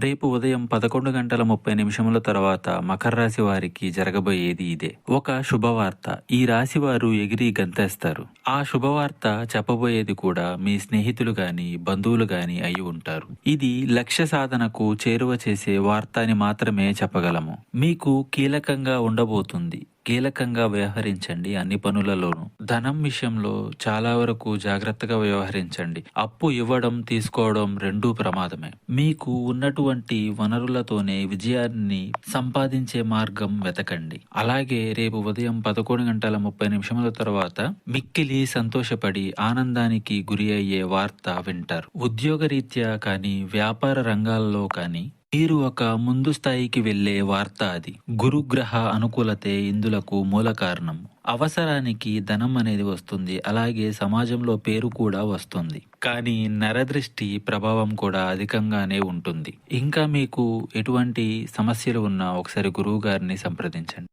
రేపు ఉదయం పదకొండు గంటల ముప్పై నిమిషముల తర్వాత మకర రాశి వారికి జరగబోయేది ఇదే. ఒక శుభవార్త. ఈ రాశి వారు ఎగిరి గంతేస్తారు. ఆ శుభవార్త చెప్పబోయేది కూడా మీ స్నేహితులు గాని బంధువులు గాని అయి ఉంటారు. ఇది లక్ష్య సాధనకు చేరువ చేసే వార్త అని మాత్రమే చెప్పగలము. మీకు కీలకంగా ఉండబోతుంది. కీలకంగా వ్యవహరించండి అన్ని పనులలోనూ. ధనం విషయంలో చాలా వరకు జాగ్రత్తగా వ్యవహరించండి. అప్పు ఇవ్వడం తీసుకోవడం రెండూ ప్రమాదమే. మీకు ఉన్నటువంటి వనరులతోనే విజయాన్ని సంపాదించే మార్గం వెతకండి. అలాగే రేపు ఉదయం పదకొండు గంటల ముప్పై నిమిషముల తర్వాత మిక్కిలి సంతోషపడి ఆనందానికి గురి అయ్యే వార్త వింటారు. ఉద్యోగరీత్యా కానీ వ్యాపార రంగాల్లో కానీ మీరు ఒక ముందు స్థాయికి వెళ్ళే వార్త అది. గురుగ్రహ అనుకూలతే ఇందులకు మూల కారణం. అవసరానికి ధనం అనేది వస్తుంది. అలాగే సమాజంలో పేరు కూడా వస్తుంది. కానీ నరదృష్టి ప్రభావం కూడా అధికంగానే ఉంటుంది. ఇంకా మీకు ఎటువంటి సమస్యలు ఉన్నా ఒకసారి గురువు గారిని సంప్రదించండి.